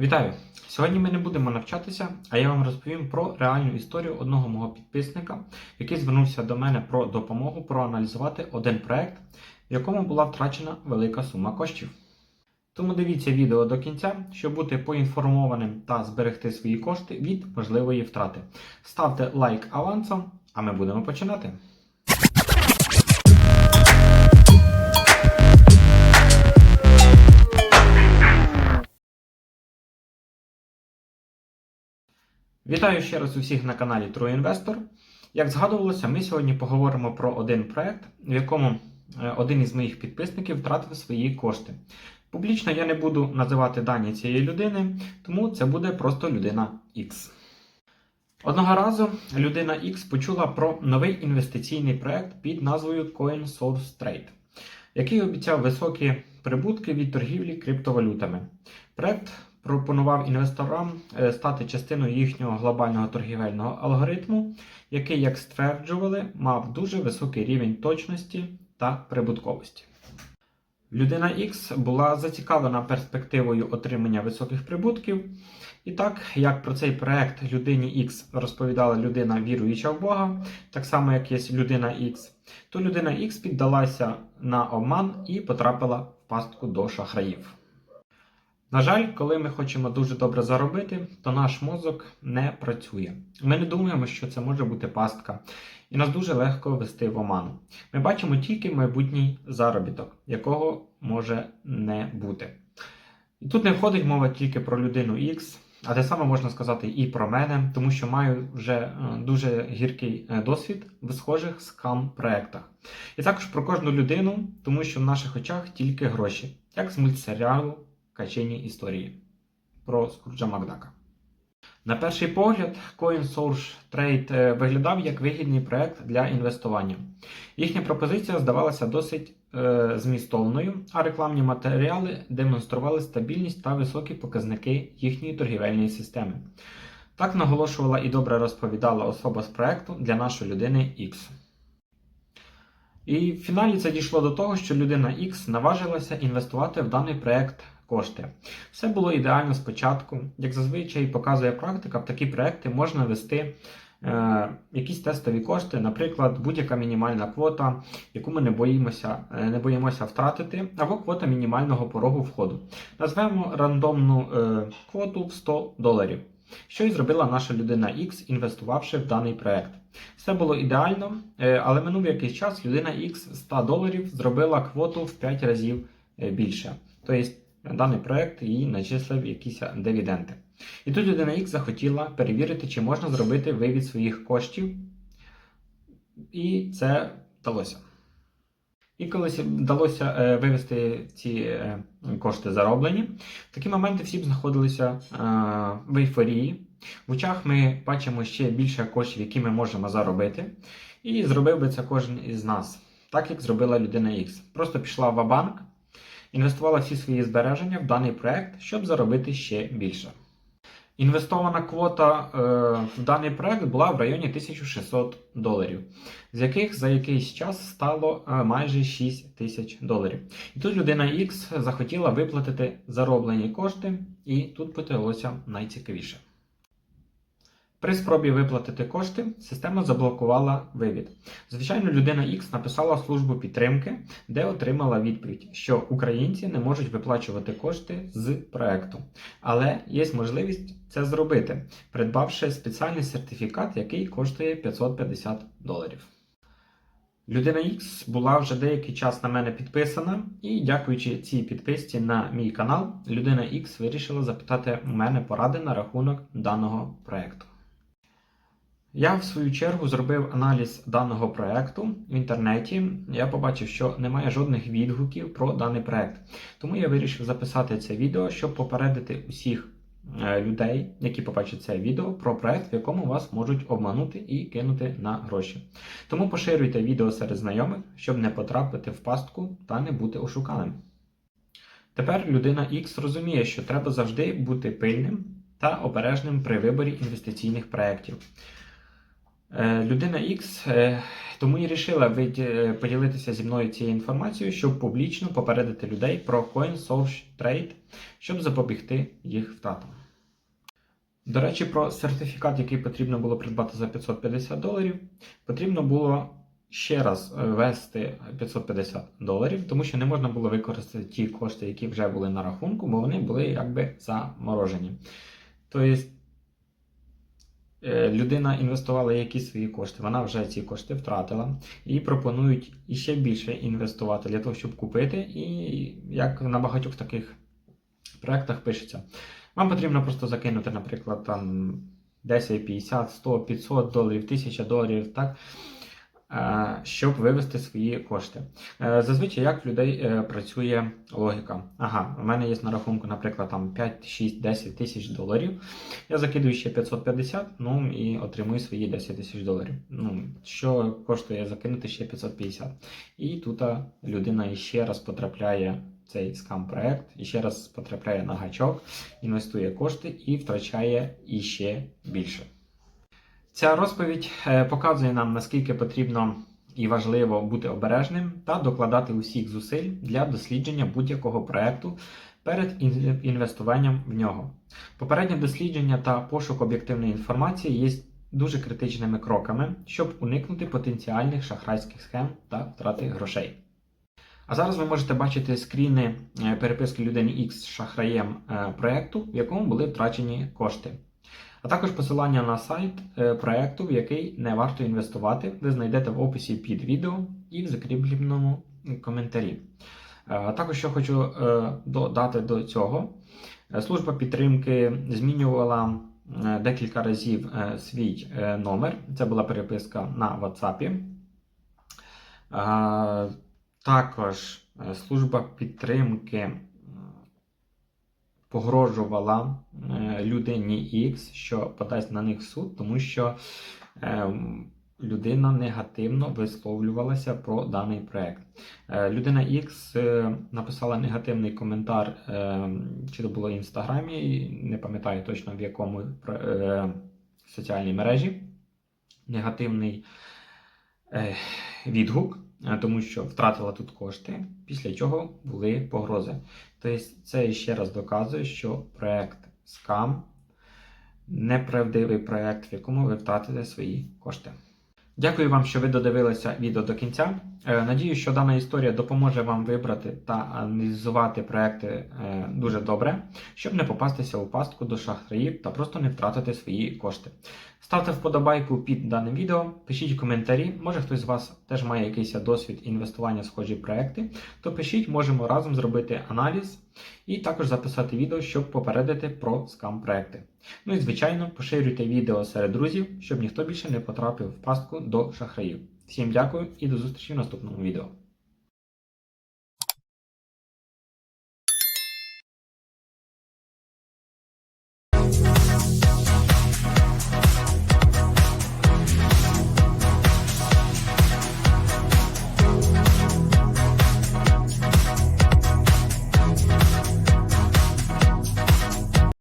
Вітаю! Сьогодні ми не будемо навчатися, а я вам розповім про реальну історію одного мого підписника, який звернувся до мене про допомогу проаналізувати один проект, в якому була втрачена велика сума коштів. Тому дивіться відео до кінця, щоб бути поінформованим та зберегти свої кошти від можливої втрати. Ставте лайк авансом, а ми будемо починати. Вітаю ще раз усіх на каналі True Investor. Як згадувалося, ми сьогодні поговоримо про один проект, в якому е, один із моїх підписників втратив свої кошти. Публічно я не буду називати дані цієї людини, тому це буде просто людина X. Одного разу людина X почула про новий інвестиційний проект під назвою CoinSource Trade, який обіцяв високі прибутки від торгівлі криптовалютами. Проект пропонував інвесторам е, стати частиною їхнього глобального торгівельного алгоритму, який, як стверджували, мав дуже високий рівень точності та прибутковості. Людина X була зацікавлена перспективою отримання високих прибутків. І так, як про цей проект людині X розповідала людина віруюча в Бога, так само як є людина X, то людина X піддалася на обман і потрапила в пастку до шахраїв. На жаль, коли ми хочемо дуже добре заробити, то наш мозок не працює. Ми не думаємо, що це може бути пастка, і нас дуже легко вести в оману. Ми бачимо тільки майбутній заробіток, якого може не бути. І тут не входить мова тільки про людину X, а те саме можна сказати і про мене, тому що маю вже е, дуже гіркий е, досвід в схожих скам-проектах. І також про кожну людину, тому що в наших очах тільки гроші, як з мультсеріалу качені історії про Скруджа Макдака. На перший погляд, CoinSource Trade е, виглядав як вигідний проект для інвестування. Їхня пропозиція здавалася досить е, змістовною, а рекламні матеріали демонстрували стабільність та високі показники їхньої торгівельної системи. Так наголошувала і добре розповідала особа з проекту для нашої людини X. І в фіналі це дійшло до того, що людина X наважилася інвестувати в даний проект кошти. Все було ідеально спочатку. Як зазвичай показує практика, в такі проекти можна вести е, якісь тестові кошти, наприклад, будь-яка мінімальна квота, яку ми не боїмося, е, не боїмося втратити, або квота мінімального порогу входу. Назвемо рандомну е, квоту в 100 доларів. Що і зробила наша людина X, інвестувавши в даний проект. Все було ідеально, е, але минув якийсь час людина X 100 доларів зробила квоту в 5 разів більше. Тобто даний проект їй начислив якісь дивіденди. І тут людина X захотіла перевірити, чи можна зробити вивід своїх коштів. І це вдалося. І коли вдалося е, вивести ці е, кошти зароблені, в такі моменти всі б знаходилися е, в ейфорії. В очах ми бачимо ще більше коштів, які ми можемо заробити. І зробив би це кожен із нас, так як зробила людина X. Просто пішла в банк інвестувала всі свої збереження в даний проект, щоб заробити ще більше. Інвестована квота е, в даний проект була в районі 1600 доларів, з яких за якийсь час стало е, майже 6 тисяч доларів. І тут людина X захотіла виплатити зароблені кошти, і тут почалося найцікавіше. При спробі виплатити кошти система заблокувала вивід. Звичайно, людина X написала службу підтримки, де отримала відповідь, що українці не можуть виплачувати кошти з проекту. Але є можливість це зробити, придбавши спеціальний сертифікат, який коштує 550 доларів. Людина X була вже деякий час на мене підписана, і дякуючи цій підписці на мій канал, людина X вирішила запитати у мене поради на рахунок даного проекту. Я, в свою чергу, зробив аналіз даного проекту в інтернеті. Я побачив, що немає жодних відгуків про даний проект. Тому я вирішив записати це відео, щоб попередити усіх е, людей, які побачать це відео, про проект, в якому вас можуть обманути і кинути на гроші. Тому поширюйте відео серед знайомих, щоб не потрапити в пастку та не бути ошуканим. Тепер людина X розуміє, що треба завжди бути пильним та обережним при виборі інвестиційних проєктів. Е, Людина X е, тому і рішила е, поділитися зі мною цією інформацією, щоб публічно попередити людей про Coin Source Trade, щоб запобігти їх втратам. До речі, про сертифікат, який потрібно було придбати за 550 доларів, потрібно було ще раз ввести 550 доларів, тому що не можна було використати ті кошти, які вже були на рахунку, бо вони були якби заморожені. Тобто людина інвестувала якісь свої кошти, вона вже ці кошти втратила. І пропонують іще більше інвестувати для того, щоб купити. І як на багатьох таких проєктах пишеться. Вам потрібно просто закинути, наприклад, там 10, 50, 100, 500 доларів, 1000 доларів, так, е, щоб вивести свої кошти. Е, Зазвичай як в людей е, працює логіка. Ага, у мене є на рахунку, наприклад, там 5, 6, 10 тисяч доларів. Я закидую ще 550, ну і отримую свої 10 тисяч доларів. Ну, що коштує закинути ще 550. І тут людина ще раз потрапляє в цей скам-проект, і ще раз потрапляє на гачок, інвестує кошти і втрачає іще більше. Ця розповідь е, показує нам, наскільки потрібно і важливо бути обережним та докладати усіх зусиль для дослідження будь-якого проекту перед інвестуванням в нього. Попереднє дослідження та пошук об'єктивної інформації є дуже критичними кроками, щоб уникнути потенціальних шахрайських схем та втрати грошей. А зараз ви можете бачити скріни е, переписки людини X з шахраєм е, проекту, в якому були втрачені кошти. А також посилання на сайт е, проекту, в який не варто інвестувати, ви знайдете в описі під відео і в закріпленому коментарі. Е, Також що хочу е, додати до цього, служба підтримки змінювала декілька разів свій номер. Це була переписка на WhatsApp. Також служба підтримки погрожувала е, людині X, що подасть на них в суд, тому що е, людина негативно висловлювалася про даний проект. Е, Людина X написала негативний коментар, чи то було в інстаграмі, не пам'ятаю точно в якому соціальній мережі. Негативний відгук, тому що втратила тут кошти, після чого були погрози. Тобто, це ще раз доказує, що проект скам неправдивий проект, в якому ви втратите свої кошти. Дякую вам, що ви додивилися відео до кінця. Е, Надію, що дана історія допоможе вам вибрати та аналізувати проекти е, дуже добре, щоб не попастися у пастку до шахраїв та просто не втратити свої кошти. Ставте вподобайку під даним відео, пишіть коментарі. Може хтось з вас теж має якийсь досвід інвестування в схожі проекти, то пишіть, можемо разом зробити аналіз і також записати відео, щоб попередити про скам проекти. Ну і звичайно, поширюйте відео серед друзів, щоб ніхто більше не потрапив в пастку до шахраїв. Всім дякую і до зустрічі в наступному відео.